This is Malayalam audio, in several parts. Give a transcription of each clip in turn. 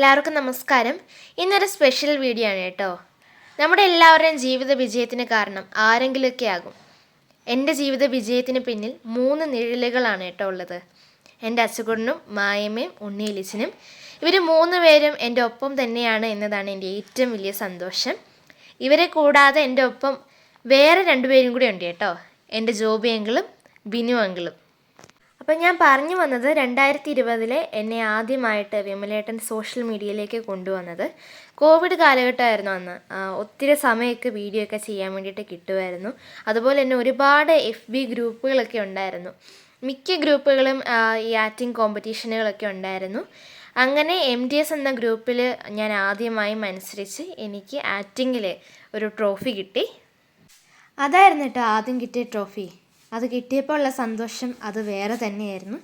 എല്ലാവർക്കും നമസ്കാരം. ഇന്നൊരു സ്പെഷ്യൽ വീഡിയോ ആണ് കേട്ടോ. നമ്മുടെ എല്ലാവരുടെയും ജീവിത വിജയത്തിന് കാരണം ആരെങ്കിലുമൊക്കെ ആകും. എന്റെ ജീവിത വിജയത്തിന് പിന്നിൽ മൂന്ന് നിഴലുകളാണ് കേട്ടോ ഉള്ളത്. എന്റെ അച്ചുകുടനും മായമ്മയും ഉണ്ണിയിലിച്ചനും. ഇവർ മൂന്ന് പേരും എന്റെ ഒപ്പം തന്നെയാണ് എന്നതാണ് എന്റെ ഏറ്റവും വലിയ സന്തോഷം. ഇവരെ കൂടാതെ എന്റെ ഒപ്പം വേറെ രണ്ടുപേരും കൂടി ഉണ്ട് കേട്ടോ. എന്റെ ജോബി അങ്കിളും ബിനു അങ്കിളും. അപ്പം ഞാൻ പറഞ്ഞു വന്നത് രണ്ടായിരത്തി ഇരുപതിലെ എന്നെ ആദ്യമായിട്ട് വിമലേട്ടൻ സോഷ്യൽ മീഡിയയിലേക്ക് കൊണ്ടുവന്നത്. കോവിഡ് കാലഘട്ടമായിരുന്നു അന്ന്. ഒത്തിരി സമയമൊക്കെ വീഡിയോ ഒക്കെ ചെയ്യാൻ വേണ്ടിയിട്ട് കിട്ടുമായിരുന്നു. അതുപോലെ തന്നെ ഒരുപാട് എഫ് ബി ഗ്രൂപ്പുകളൊക്കെ ഉണ്ടായിരുന്നു. മിക്ക ഗ്രൂപ്പുകളും ഈ ആക്ടിങ് കോമ്പറ്റീഷനുകളൊക്കെ ഉണ്ടായിരുന്നു. അങ്ങനെ എം ഡി എസ് എന്ന ഗ്രൂപ്പിൽ ഞാൻ ആദ്യമായി മത്സരിച്ച് എനിക്ക് ആക്ടിങ്ങിൽ ഒരു ട്രോഫി കിട്ടി. അതായിരുന്നു കേട്ടോ ആദ്യം കിട്ടിയ ട്രോഫി. അത് കിട്ടിയപ്പോൾ ഉള്ള സന്തോഷം അത് വേറെ തന്നെയായിരുന്നു.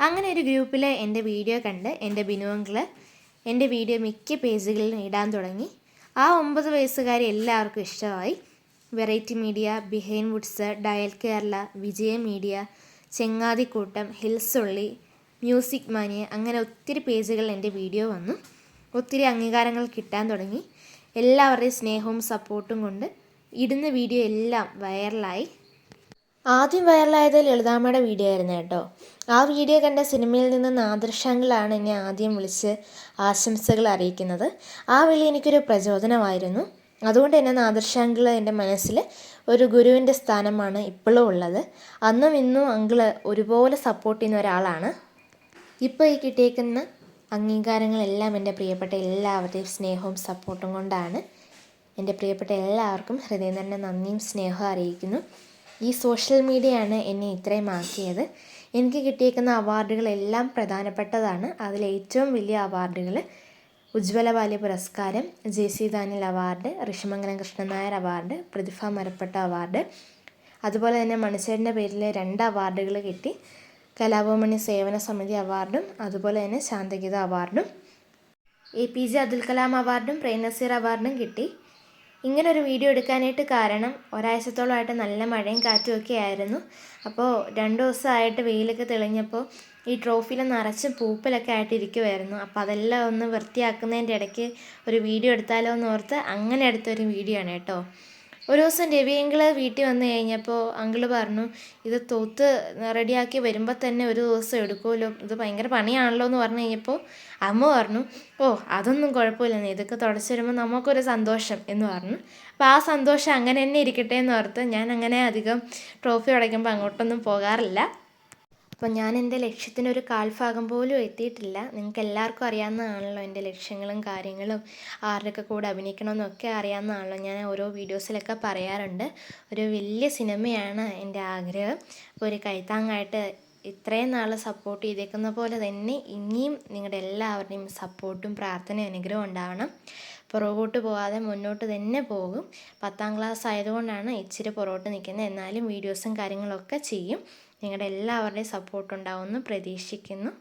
അങ്ങനെ ഒരു ഗ്രൂപ്പിൽ എന്റെ വീഡിയോ കണ്ട് എന്റെ ബിനുവങ്കിൾ എന്റെ വീഡിയോ മിക്ക പേജുകളിലും ഇടാൻ തുടങ്ങി. ആ ഒമ്പത് വയസ്സുകാരി എല്ലാവർക്കും ഇഷ്ടമായി. Variety media Behindwoods dial Kerala Vijaya media Chengathikoottam ഹിൽസുള്ളി music mania അങ്ങനെ ഒത്തിരി പേജുകളിൽ എന്റെ വീഡിയോ വന്നു. ഒത്തിരി അംഗീകാരങ്ങൾ കിട്ടാൻ തുടങ്ങി. എല്ലാവരുടെയും സ്നേഹവും സപ്പോർട്ടും കൊണ്ട് ഇടുന്ന വീഡിയോ എല്ലാം വൈറലായി. ആദ്യം വൈറലായത് ലളിതാമ്മയുടെ വീഡിയോ ആയിരുന്നു കേട്ടോ. ആ വീഡിയോ കണ്ട സിനിമയിൽ നിന്ന് നാദൃശാങ്കിളാണ് എന്നെ ആദ്യം വിളിച്ച് ആശംസകൾ അറിയിക്കുന്നത്. ആ വിളി എനിക്കൊരു പ്രചോദനമായിരുന്നു. അതുകൊണ്ട് തന്നെ നാദൃശാങ്കിൾ എന്റെ മനസ്സിൽ ഒരു ഗുരുവിന്റെ സ്ഥാനമാണ് ഇപ്പോഴും ഉള്ളത്. അന്നും ഇന്നും അങ്കിൾ ഒരുപോലെ സപ്പോർട്ട് ചെയ്യുന്ന ഒരാളാണ്. ഇപ്പോൾ ഈ കിട്ടിയേക്കുന്ന അംഗീകാരങ്ങളെല്ലാം എന്റെ പ്രിയപ്പെട്ട എല്ലാവരുടെയും സ്നേഹവും സപ്പോർട്ടും കൊണ്ടാണ്. എന്റെ പ്രിയപ്പെട്ട എല്ലാവർക്കും ഹൃദയം തന്നെ നന്ദിയും സ്നേഹവും അറിയിക്കുന്നു. ഈ സോഷ്യൽ മീഡിയയാണ് എന്നെ ഇത്രയും ആക്കിയത്. എനിക്ക് കിട്ടിയേക്കുന്ന അവാർഡുകളെല്ലാം പ്രധാനപ്പെട്ടതാണ്. അതിലേറ്റവും വലിയ അവാർഡുകൾ ഉജ്ജ്വല ബാല്യ പുരസ്കാരം J C Daniel award Rishimangalam Krishnan Nair award പ്രതിഭ മരപ്പെട്ട അവാർഡ്. അതുപോലെ തന്നെ മണിച്ചേട്ടന്റെ പേരിൽ രണ്ട് അവാർഡുകൾ കിട്ടി. കലാഭവമണി സേവന സമിതി അവാർഡും അതുപോലെ തന്നെ ശാന്തഗീത അവാർഡും. A P J Abdul Kalam അവാർഡും പ്രേംനസീർ അവാർഡും കിട്ടി. ഇങ്ങനെ ഒരു വീഡിയോ എടുക്കാനായിട്ട് കാരണം ഒരാഴ്ചത്തോളമായിട്ട് നല്ല മഴയും കാറ്റും ഒക്കെ ആയിരുന്നു. അപ്പോൾ രണ്ട് ദിവസമായിട്ട് വെയിലൊക്കെ തെളിഞ്ഞപ്പോൾ ഈ ട്രോഫിയിൽ നിറച്ച് പൂപ്പലൊക്കെ ആയിട്ട് ഇരിക്കുമായിരുന്നു അപ്പോൾ അതെല്ലാം ഒന്ന് വൃത്തിയാക്കുന്നതിന്റെ ഇടയ്ക്ക് ഒരു വീഡിയോ എടുത്താലോ എന്ന് ഓർത്ത് അങ്ങനെ എടുത്തൊരു വീഡിയോ ആണ് കേട്ടോ. ഒരു ദിവസം രവി അങ്കിൾ വീട്ടിൽ വന്നു കഴിഞ്ഞപ്പോൾ അങ്കിൾ പറഞ്ഞു ഇത് തൂത്ത് റെഡിയാക്കി വരുമ്പോൾ തന്നെ ഒരു ദിവസം എടുക്കുമല്ലോ. ഇത് ഭയങ്കര പണിയാണല്ലോ എന്ന് പറഞ്ഞു കഴിഞ്ഞപ്പോൾ അമ്മ പറഞ്ഞു ഓ അതൊന്നും കുഴപ്പമില്ലെന്ന് ഇതൊക്കെ തുടച്ചു വരുമ്പോൾ നമുക്കൊരു സന്തോഷം എന്ന് പറഞ്ഞു. അപ്പോൾ ആ സന്തോഷം അങ്ങനെ തന്നെ ഇരിക്കട്ടെ എന്ന് ഓർത്ത് ഞാൻ അങ്ങനെ അധികം ട്രോഫി ഉടയ്ക്കുമ്പോൾ അങ്ങോട്ടൊന്നും പോകാറില്ല. അപ്പം ഞാൻ എന്റെ ലക്ഷ്യത്തിനൊരു കാൽഭാഗം പോലും എത്തിയിട്ടില്ല. നിങ്ങൾക്ക് എല്ലാവർക്കും അറിയാവുന്നതാണല്ലോ എന്റെ ലക്ഷ്യങ്ങളും കാര്യങ്ങളും ആരുടെയൊക്കെ കൂടെ അഭിനയിക്കണമെന്നൊക്കെ അറിയാവുന്നതാണല്ലോ ഞാൻ ഓരോ വീഡിയോസിലൊക്കെ പറയാറുണ്ട്. ഒരു വലിയ സിനിമയാണ് എന്റെ ആഗ്രഹം. അപ്പോൾ ഒരു കൈത്താങ്ങായിട്ട് ഇത്രയും നാൾ സപ്പോർട്ട് ചെയ്തേക്കുന്ന പോലെ തന്നെ ഇനിയും നിങ്ങളുടെ എല്ലാവരുടെയും സപ്പോർട്ടും പ്രാർത്ഥനയും അനുഗ്രഹം ഉണ്ടാവണം. പുറകോട്ട് പോകാതെ മുന്നോട്ട് തന്നെ പോകും. പത്താം ക്ലാസ് ആയതുകൊണ്ടാണ് ഇച്ചിരി പുറകോട്ട് നിൽക്കുന്നത് എന്നാലും വീഡിയോസും കാര്യങ്ങളൊക്കെ ചെയ്യും. നിങ്ങളുടെ എല്ലാവരുടെയും സപ്പോർട്ട് ഉണ്ടാവുമെന്ന് പ്രതീക്ഷിക്കുന്നു.